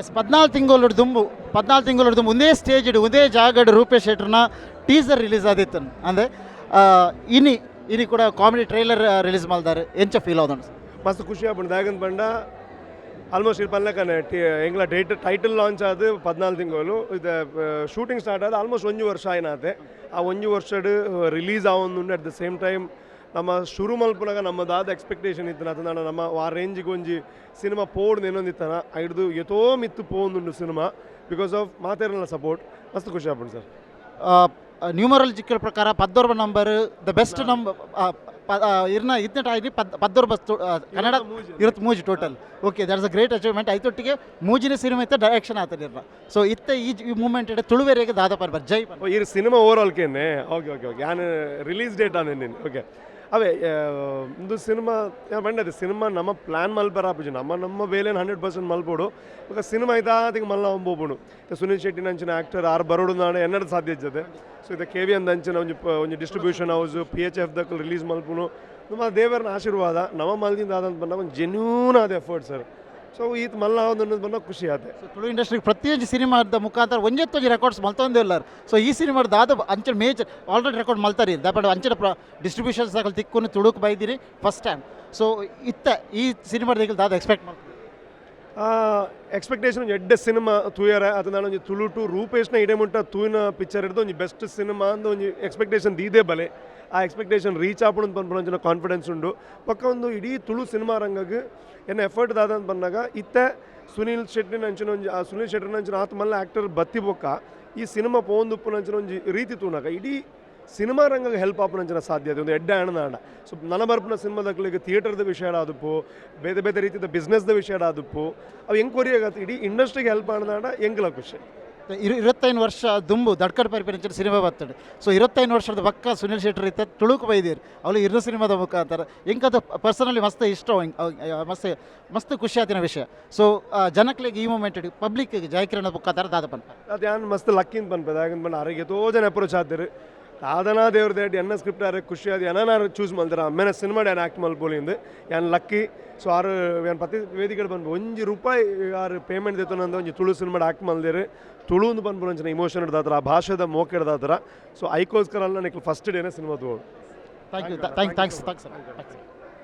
S ಪದ್ನಾಲ್ಕು ತಿಂಗಳು ದುಂಬು ಪದ್ನಾಲ್ಕು ತಿಂಗಳು ದುಂಬು, ಒಂದೇ ಸ್ಟೇಜ್ ಇಡು, ಒಂದೇ ಜಾಗಡ್ ರೂಪೇಶ್ ಶೆಟ್ರನ ಟೀಸರ್ ರಿಲೀಸ್ ಆದಿತ್ತು ಅಂದರೆ ಇನಿ ಇನಿ ಕೂಡ ಕಾಮಿಡಿ ಟ್ರೈಲರ್ ರಿಲೀಸ್ ಮಾಡಿದ್ದಾರೆ ಎಂಚ ಫೀಲ್ ಆದ ಮಸ್ತ್ ಖುಷಿ ಆಗ್ಬಿಟ್ಟು ಯಾಕಂತ ಬಂಡ ಆಲ್ಮೋಸ್ಟ್ ಇಲ್ಲಿ ಪನ್ಲಕನೆ ಟಿ, ಎಂಗ್ಲ ಡೇಟ್ ಟೈಟಲ್ ಲಾಂಚ್ ಆದ ಪದ್ನಾಲ್ಕು ತಿಂಗಳು ಇದು ಶೂಟಿಂಗ್ ಸ್ಟಾರ್ಟ್ ಆದ ಆಲ್ಮೋಸ್ಟ್ ಒಂದು ವರ್ಷ ಏನಾದೆ ಆ ಒಂದು ವರ್ಷಡ್ ರಿಲೀಸ್ ಆವೊಂದುಂಡು ಅಟ್ ದ ಸೇಮ್ ಟೈಮ್ ನಮ್ಮ ಶುರು ಮಲ್ಪನಾಗ ನಮ್ಮದಾದ ಎಕ್ಸ್ಪೆಕ್ಟೇಷನ್ ಇತ್ತು. ಅದನ್ನ ನಮ್ಮ ಆ ರೇಂಜಿಗೆ ಒಂಜಿ ಸಿನಿಮಾ ಪೋಡ್ ನೆನೊಂದಿತ್ತಾನ ಹಿಡ್ದು ಎತೋ ಮಿತ್ತು ಪೋಂದುಂಡು ಸಿನಿಮಾ ಬಿಕಾಸ್ ಆಫ್ ಮಾತೇರನ ಸಪೋರ್ಟ್ ಮಸ್ತ್ ಖುಷಿ ಆಪುಂಡು ಸರ್ ನ್ಯೂಮರಾಲಜಿಕಲ್ ಪ್ರಕಾರ ಪದ್ದೊರ್ಬ ನಂಬರ್ ದ ಬೆಸ್ಟ್ ನಂಬರ್ ಇರ್ನ ಇದ್ನ ಆಗಿ ಪದ್ ಪದ್ದೊರ್ಬ ಕನ್ನಡ ಇರತ್ ಮೂಜಿ total okay that's a great achievement ಐತೊಟ್ಟಿಗೆ ಮೂಜಿನ ಸಿನಿಮಾ ಇತ್ತ ಡೈರೆಕ್ಷನ್ ಆತದೆ ಇರ್ನ. ಸೊ ಇತ್ತ ಈ ಮೂಮೆಂಟ್ ಇಡ ತುಳುವೇರಿಗೆ ದಾದ ಪರ್ಬರ್ ಜೈ. ಈ ಸಿನಿಮಾ ಓವರ್ ಆಲ್ ಕೇನೆ ಓಕೆ ಓಕೆ ಓಕೆ ನಾನು ರಿಲೀಸ್ ಡೇಟ್ ಆನೆ ಓಕೆ ಅವೇ ಒಂದು ಸಿನಿಮಾ ಬಂಡದೆ ಸಿನಿಮಾ ನಮ್ಮ ಪ್ಲ್ಯಾನ್ ಮಲ್ಪರ ಆಪುಜಿ ನಮ್ಮ ನಮ್ಮ ಬೇಲೇನು ಹಂಡ್ರೆಡ್ ಪರ್ಸೆಂಟ್ ಮಲ್ಪೋಡು. ಬೊಕ ಸಿನಿಮಾ ಇದಾದಿಗೆ ಮಲ್ಲ ಒಂಬೋಪುಡು ಸುನೀಲ್ ಶೆಟ್ಟಿ ನಂಚಿನ ಆ್ಯಕ್ಟರ್ ಆರು ಬರೋಡು ನಾಳೆ ಎನ್ನಡ ಸಾಧ್ಯ ಇದ್ದದೆ ಸೊ ಇದು ಕೆ ವಿ ಒಂಜಿ ಪ- ಒಂಜಿ distribution house P H F ದಕ್ಕಲ್ release ಮಲ್ಪುನು. ನಮ್ಮ ದೇವರನ ಆಶೀರ್ವಾದ, ನಮ್ಮ ಮಲ್ದಿಂದ ಆದಂತ ಬಂದಾಗ ಒಂದು ಜೆನ್ಯೂನ್ ಆದ ಎಫರ್ಟ್ ಸರ್ ಸೊ ಈತ್ ಮಲ್ಲ ಒಂದು ಬಂದಾಗ ಖುಷಿ ಆದೆ. ತುಳು ಇಂಡಸ್ಟ್ರಿಗೆ ಪ್ರತಿಯೊಂದು ಸಿನಿಮಾದ ಮುಖಾಂತರ ಒಂಜೆತ್ತೊಂಜಿ ರೆಕಾರ್ಡ್ಸ್ ಮಲ್ತೊಂದೇ ಇಲ್ಲಾರ ಸೊ ಈ ಸಿನಿಮಾದ ದಾದ ಅಂಚೆ ಮೇಜರ್ ಆಲ್ರೆಡಿ ರೆಕಾರ್ಡ್ ಮಲ್ತಾರೆ. ಬಟ್ ಅಂಚೆ ಡಿಸ್ಟ್ರಿಬ್ಯೂಷನ್ಸ್ ಆಗಲಿ ತಿಕ್ಕೊಂಡು ತುಳುಕ್ ಬೈದಿರಿ ಫಸ್ಟ್ ಟೈಮ್ ಸೊ ಇತ್ತ ಈ ಸಿನಿಮಾದ ದಾದ ಎಕ್ಸ್ಪೆಕ್ಟ್ ಮಾಡ್ತೀವಿ ಎಕ್ಸ್ಪೆಕ್ಟೇಷನ್ ಎಡ್ಡೆ ಸಿನಿಮಾ ತೂಯರ. ಅದು ನಾನು ಒಂಜಿ ತುಳು ಟು ರೂಪೇಶ್ನ ಇಡೆಮುಂಟ ತೂಯಿನ ಪಿಕ್ಚರ್ ಹಿಡಿದು ಒಂಜಿ ಬೆಸ್ಟ್ ಸಿನಿಮಾ ಅಂದ ಒಂಜಿ ಎಕ್ಸ್ಪೆಕ್ಟೇಷನ್ ದೀದೇ ಬಲೆ. ಆ ಎಕ್ಸ್ಪೆಕ್ಟೇಷನ್ ರೀಚ್ ಆಪುಂಡು ಒಂಚಿನ ಕಾನ್ಫಿಡೆನ್ಸ್ ಉಂಡು. ಪಕ್ಕ ಒಂದು ಇಡೀ ತುಳು ಸಿನಿಮಾ ರಂಗಗೆ ಏನ ಎಫರ್ಟ್ ದಾದ ಅಂತ ಬಂದಾಗ ಇತ್ತೆ ಸುನೀಲ್ ಶೆಟ್ಟಿ ನಂಚಿನ ಒಂಜಿ ಆ ಸುನೀಲ್ ಶೆಟ್ಟಿ ನಂಚಿನ ಆತ ಮಲ್ಲ ಆ್ಯಕ್ಟರ್ ಬತ್ತಿ ಬೊಕ್ಕ. ಈ ಸಿನಿಮಾ ಪೋಂದುಪ್ಪು ನಂಚಿನ ಒಂಜಿ ರೀತಿ ತೂನಾಗ. ಇಡೀ ಸಿನಿಮಾ ರಂಗಕ್ಕೆ ಹೆಲ್ಪ್ ಆಪುನಂಚಿನ ಸಾಧ್ಯತೆ ಒಂದು ಎಡ್ಡೆ ಹಣದ ಸೊ ನನ್ನ ಬರ್ಪುನ ಸಿನಿಮಾದಕ್ಲಿಗೆ ಥಿಯೇಟರ್ದ ವಿಷಯ ಆದಪ್ಪು ಬೇರೆ ಬೇರೆ ರೀತಿಯ ಬಿಸ್ನೆಸ್ದ ವಿಷಯ ಆದಪ್ಪು ಅವು ಹೆಂಗೆ ಆಗತ್ತೆ? ಇಡೀ ಇಂಡಸ್ಟ್ರಿಗೆ ಹೆಲ್ಪ್ ಆಣದಾಡ ಎಂಗ್ಲ ಖುಷಿ. ಇರು ಇರುವತ್ತೈದು ವರ್ಷ ದುಂಬು ದಡ್ಕಡ್ ಪರಿಪರಿಚರ ಸಿನಿಮಾ ಬರ್ತದೆ. ಸೊ ಇರುವತ್ತೈದು ವರ್ಷದ ಪಕ್ಕ ಸುನಿಲ್ ಶೆಟ್ಟಿ ಇತ್ತ ತುಳುಕು ಬೈದಿರು. ಅವಳು ಇರು ಸಿನಿಮಾದ ಮುಖಾಂತರ. ಎಂಕದು ಪರ್ಸನಲಿ ಮಸ್ತ್ ಇಷ್ಟ ಮಸ್ತ್ ಮಸ್ತ್ ಖುಷಿ ಆತಿನ ವಿಷಯ ಸೊ ಜನಕ್ಲಿಗೆ ಈ ಮೂಮೆಂಟ್ ಪಬ್ಲಿಕ್ ಜಯಕಿರಣ ಮುಖಾಂತರ ದಾದ ಪಂಪ ಅದು ಯಾನ್ ಮಸ್ತ್ ಲಕ್ಕಿಂದ ಪನ್ಪದ ಯಾಕಂದ್ರೆ ಆರೋಗ್ಯ ತೋ ಜನ ಅಪ್ರೋಚ್ ಆದಿರು. ದೇಡ್ ಎನ್ನ ಸ್ಕ್ರಿಪ್ಟ್ ಆರೆ ಖುಷಿ ಆದ ಎನ್ನಾರು ಚೂಸ್ ಮಲ್ದಾರ ಆಮೇಲೆ ಸಿನಿಮಾ ಏನು ಆ್ಯಕ್ಟ್ ಮಲ್ಪೋಲಿಂದ ಏನು ಲಕ್ಕಿ ಸೊ ಆರು ಏನು ಪತಿ ವೇದಿಕೆ ಬಂದು ಒಂಜಿ ರೂಪಾಯಿ ಯಾರು ಪೇಮೆಂಟ್ ದಿತ್ತು ಒಂಜಿ ತುಳು ಸಿನಿಮಾ ಆ್ಯಕ್ಟ್ ಮಲ್ದಿರು ತುಳು ಒಂದು ಬಂದ್ಬಿಡು ಒಂಚಿನ ಇಮೋಷನ್ ಹಿಡ್ದಾತ್ರ ಆ ಭಾಷೆದ ಮೋಕೆ ಹಿಡ್ದಾತ್ರ ಸೊ ಐಕೋಸ್ಕರ ನಿಕ್ಲು ಫಸ್ಟ್ ಡೇನೇ cinema ತಗೋಡು thank you thank thanks thanks sir